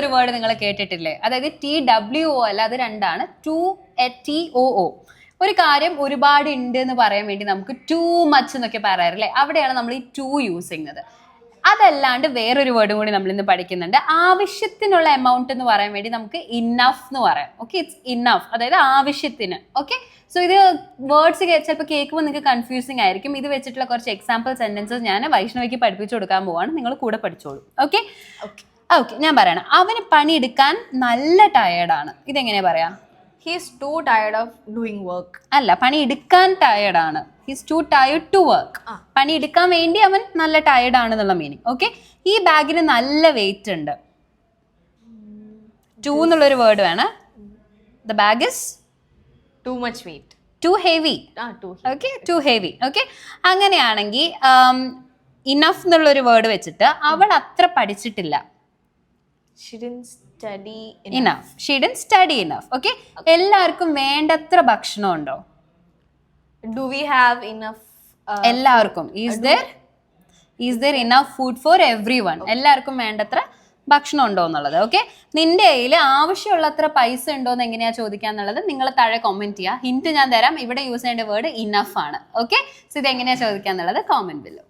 ഒരു വേർഡ് നിങ്ങൾ കേട്ടിട്ടില്ലേ? അതായത് ടി ഡബ്ല്യു ഒ അല്ല അത് രണ്ടാണ്. ടു ടി ഒ ഒ ഒരു കാര്യം ഒരുപാട് ഉണ്ട് എന്ന് പറയാൻ വേണ്ടി നമുക്ക് ടു മച്ച് എന്നൊക്കെ പറയാറില്ലേ? അവിടെയാണ് നമ്മൾ ഈ ടു യൂസ് ചെയ്യുന്നത് അതല്ലാണ്ട് വേറൊരു വേർഡും കൂടി നമ്മൾ ഇന്ന് പഠിക്കുന്നുണ്ട്. ആവശ്യത്തിനുള്ള എമൗണ്ട് എന്ന് പറയാൻ വേണ്ടി നമുക്ക് ഇന്നഫ് എന്ന് പറയാം. ഓക്കെ ഇറ്റ്സ് ഇന്നഫ് അതായത് ആവശ്യത്തിന്. ഓക്കെ സോ ഇത് വേർഡ്സ് ചിലപ്പോൾ കേൾക്കുമ്പോൾ നിങ്ങൾക്ക് കൺഫ്യൂസിങ് ആയിരിക്കും. ഇത് വെച്ചിട്ടുള്ള കുറച്ച് എക്സാമ്പിൾ സെന്റൻസസ് ഞാൻ വൈഷ്ണവിക്ക് പഠിപ്പിച്ചു കൊടുക്കാൻ പോവാണ്. നിങ്ങൾ കൂടെ പഠിച്ചോളൂ. ഓക്കെ ഓക്കെ ഞാൻ പറയണം. അവന് പണിയെടുക്കാൻ നല്ല ടയേർഡാണ് ഇതെങ്ങനെയാ പറയാ? His too tired of doing work. അല്ല പണി എടുക്കാൻ ടയേർഡാണ് his too tired to work. പണി എടുക്കാൻ വേണ്ടി അവൻ നല്ല ടയേർഡ് ആണെന്നുള്ള മീനിങ് ഓക്കെ ഈ ബാഗിന് നല്ല വെയിറ്റ് ഉണ്ട്. ടു എന്നുള്ളൊരു വേർഡ് വേണം. The bag is too much weight too heavy. Okay too heavy okay അങ്ങനെയാണെങ്കിൽ ഇനഫ് എന്നുള്ളൊരു വേർഡ് വെച്ചിട്ട് അവൾ അത്ര പഠിച്ചിട്ടില്ല. Enough she didn't study enough okay എല്ലാവർക്കും വേണ്ടത്ര ഭക്ഷണം ഉണ്ടോ ഡു വി ഹാവ് ഇനഫ് എല്ലാവർക്കും. Is there is there enough food for everyone എല്ലാവർക്കും വേണ്ടത്ര ഭക്ഷണം ഉണ്ടോ എന്നുള്ളത്. ഓക്കെ നിന്റെ കയ്യിൽ ആവശ്യമുള്ളത്ര പൈസ ഉണ്ടോ എന്ന് എങ്ങനെയാ ചോദിക്കാന്നുള്ളത് നിങ്ങൾ താഴെ കമന്റ് ചെയ്യുക ഹിന്റ് ഞാൻ തരാം. ഇവിടെ യൂസ് ചെയ്യേണ്ട വേർഡ് ഇനഫ് ആണ്. ഓക്കെ സോ ഇത് എങ്ങനെയാ ചോദിക്കാന്നുള്ളത് കോമന്റ് ബില്ലോ